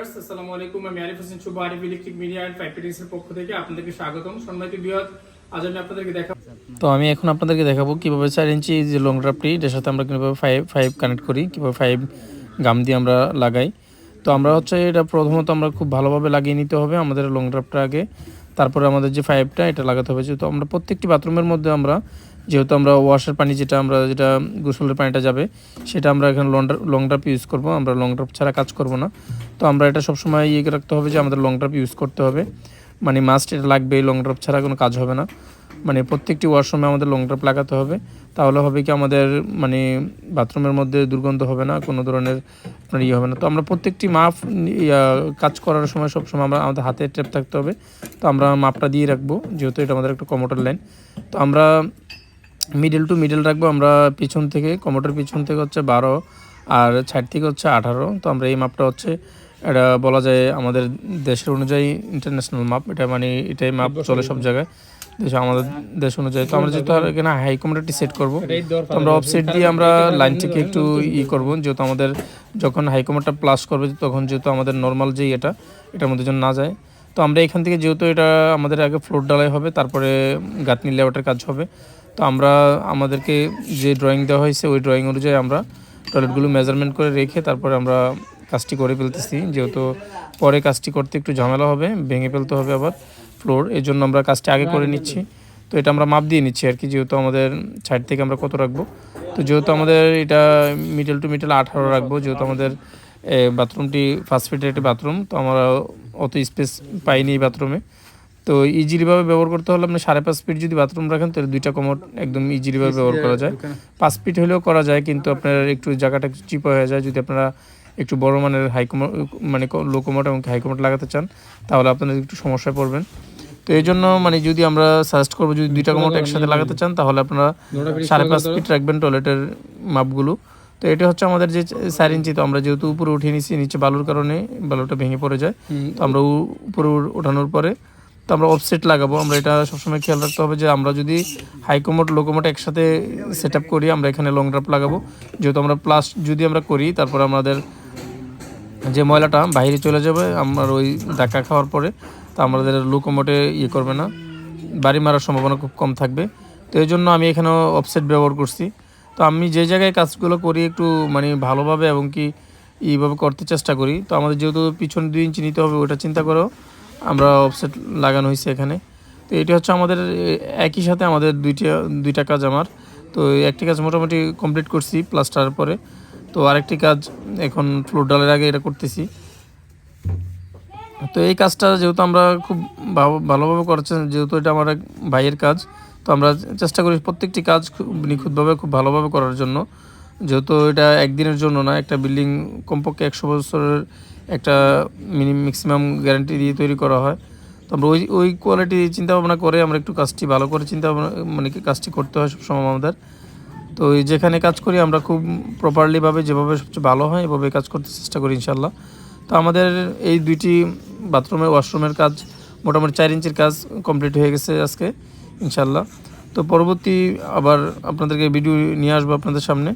আসসালামু আলাইকুম। আমি আরিফ হোসেন শুভ আরিফ ইলেকট্রিক মিডিয়া পক্ষ থেকে আপনাদেরকে স্বাগতম। সম্মানিত আজ আমি আপনাদেরকে দেখা তো আমি এখন আপনাদেরকে দেখাবো কীভাবে চার ইঞ্চি যে লং ড্রাফটি এটার সাথে আমরা কীভাবে ফাইভ ফাইভ কানেক্ট করি, কীভাবে ফাইভ গাম দিয়ে আমরা লাগাই। তো আমরা হচ্ছে এটা প্রথমত আমরা খুব ভালোভাবে লাগিয়ে নিতে হবে আমাদের লং ড্রাফটটা আগে। তারপরে আমাদের যে ফাইভটা এটা লাগাতে হবে। যেহেতু আমরা প্রত্যেকটি বাথরুমের মধ্যে আমরা যেহেতু আমরা ওয়াশের পানি যেটা আমরা যেটা গোসলের পানিটা যাবে, সেটা আমরা এখানে লং লং ড্রাফ ইউজ করব। আমরা লং ড্রাফ ছাড়া কাজ করব না। তো আমরা এটা সবসময় ইয়ে রাখতে হবে যে আমাদের লং ড্রাফ ইউজ করতে হবে। মানে মাস্ট এটা লাগবে লং ড্রাফ ছাড়া কোনো কাজ হবে না। মানে প্রত্যেকটি ওয়াশরুমে আমাদের লং ড্রাপ লাগাতে হবে। তাহলে হবে কি আমাদের মানে বাথরুমের মধ্যে দুর্গন্ধ হবে না, কোনো ধরনের আপনার ইয়ে হবে না। তো আমরা প্রত্যেকটি মাপ কাজ করার সময় সব সময় আমরা আমাদের হাতে ট্রেপ থাকতে হবে। তো আমরা মাপটা দিয়ে রাখব, যেহেতু এটা আমাদের একটা কমোটার লাইন তো আমরা মিডল টু মিডল রাখব আমরা পিছন থেকে কমোটার পিছন থেকে হচ্ছে বারো আর সাইড থেকে হচ্ছে আঠারো। তো আমরা এই মাপটা হচ্ছে এটা বলা যায় আমাদের দেশের অনুযায়ী ইন্টারন্যাশনাল মাপ এটা মানে এটাই মাপ চলে সব জায়গায়। দেশ আমাদের দেশ অনুযায়ী। তো আমরা যেহেতু এখানে হাই কমোডারটি সেট করব তো আমরা অফসেট দিয়ে আমরা লাইনটিকে একটু ই করব। যেহেতু আমাদের যখন হাই কমোডটা প্লাস করবে তখন যেহেতু আমাদের নর্মাল যেই এটা এটার মধ্যে যেন না যায়। তো আমরা এখান থেকে যেহেতু এটা আমাদের আগে ফ্লোর ডালাই হবে তারপরে গাঁথনি লেআউটের কাজ হবে। তো আমরা আমাদেরকে যে ড্রয়িং দেওয়া হয়েছে ওই ড্রয়িং অনুযায়ী আমরা টয়লেটগুলো মেজারমেন্ট করে রেখে তারপরে আমরা কাজটি করে ফেলতেছি। যেহেতু পরে কাজটি করতে একটু ঝামেলা হবে ভেঙে ফেলতে হবে আবার ফ্লোর এই জন্য আমরা কাজটি আগে করে নিচ্ছি। তো এটা আমরা মাপ দিয়ে নিচ্ছি আর কি যেহেতু আমাদের সাইড থেকে আমরা কত রাখব। তো যেহেতু আমাদের এটা মিডল টু মিডল আঠারো রাখব যেহেতু আমাদের বাথরুমটি ফার্স্ট ফিটের একটি বাথরুম তো আমরা অত স্পেস পাইনি এই বাথরুমে তো ইজিলিভাবে ব্যবহার করতে হলে আপনি সাড়ে পাঁচ ফিট যদি বাথরুম রাখেন তাহলে দুইটা কমোড একদম ইজিলিভাবে ব্যবহার করা যায়। পাঁচ ফিট হলেও করা যায় কিন্তু আপনার একটু জায়গাটা একটু চিপ হয়ে যায়। যদি আপনারা একটু বড় মানের হাই মানে লো কমোড এবং হাই কমোড লাগাতে চান তাহলে আপনারা একটু সমস্যায় পড়বেন। তো এই জন্য মানে যদি আমরা সাজেস্ট করব যদি দুইটা কমোড একসাথে লাগাতে চান তাহলে আপনারা সাড়ে পাঁচ ফিট রাখবেন টয়লেটের মাপগুলো। তো এটা হচ্ছে আমাদের যে চার ইঞ্চি তো আমরা যেহেতু উপরে উঠিয়ে নিচ্ছি নিচে বালুর কারণে বালুটা ভেঙে পড়ে যায়। তো আমরা উপরে ওঠানোর পরে তো আমরা অফসেট লাগাবো। আমরা এটা সবসময় খেয়াল রাখতে হবে যে আমরা যদি হাই কমোড লো কমোড একসাথে সেট আপ করি, আমরা এখানে লং ড্রাপ লাগাবো। যেহেতু আমরা প্লাস যদি আমরা করি, তারপর আমাদের যে ময়লাটা বাইরে চলে যাবে, আমার ওই ধাক্কা খাওয়ার পরে, তো আমাদের লুকোমোটে ইয়ে করবে না। বাড়ি মারার সম্ভাবনা খুব কম থাকবে। তো এই জন্য আমি এখানে অফসেট ব্যবহার করছি। তো আমি যে জায়গায় কাজগুলো করি একটু মানে ভালোভাবে এবং কি এইভাবে করতে চেষ্টা করি। তো আমাদের যেহেতু পিছনে দুই ইঞ্চি নিতে হবে, ওটা চিন্তা করেও আমরা অফসেট লাগানো হয়েছে এখানে। তো এটি হচ্ছে আমাদের, একই সাথে আমাদের দুইটা দুইটা কাজ আমার। তো একটি কাজ মোটামুটি কমপ্লিট করছি প্লাস্টারের পরে। তো আরেকটি কাজ এখন ফ্লোর ডালের আগে এটা করতেছি। তো এই কাজটা যেহেতু আমরা খুব ভালো- ভালোভাবে করছেন, যেহেতু এটা আমার এক ভাইয়ের কাজ, তো আমরা চেষ্টা করি প্রত্যেকটি কাজ খুব নিখুঁতভাবে, খুব ভালোভাবে করার জন্য। যেহেতু এটা একদিনের জন্য না, একটা বিল্ডিং কমপক্ষে একশো বছরের একটা মিনি ম্যাক্সিমাম গ্যারান্টি দিয়ে তৈরি করা হয়। তো আমরা ওই ওই কোয়ালিটি চিন্তাভাবনা করে আমরা একটু কাজটি ভালো করে চিন্তা মানে কি কাজটি করতে হয় সবসময় আমাদের। তো যেখানে কাজ করি আমরা খুব প্রপারলিভাবে যেভাবে সবচেয়ে ভালো হয় এভাবে কাজ করতে চেষ্টা করি ইনশাল্লাহ তো আমাদের এই দুইটি বাথরুমের ওয়াশরুমের কাজ মোটামুটি চার ইঞ্চির কাজ কমপ্লিট হয়ে গেছে আজকে ইনশাল্লাহ তো পরবর্তী আবার আপনাদেরকে ভিডিও নিয়ে আসব আপনাদের সামনে।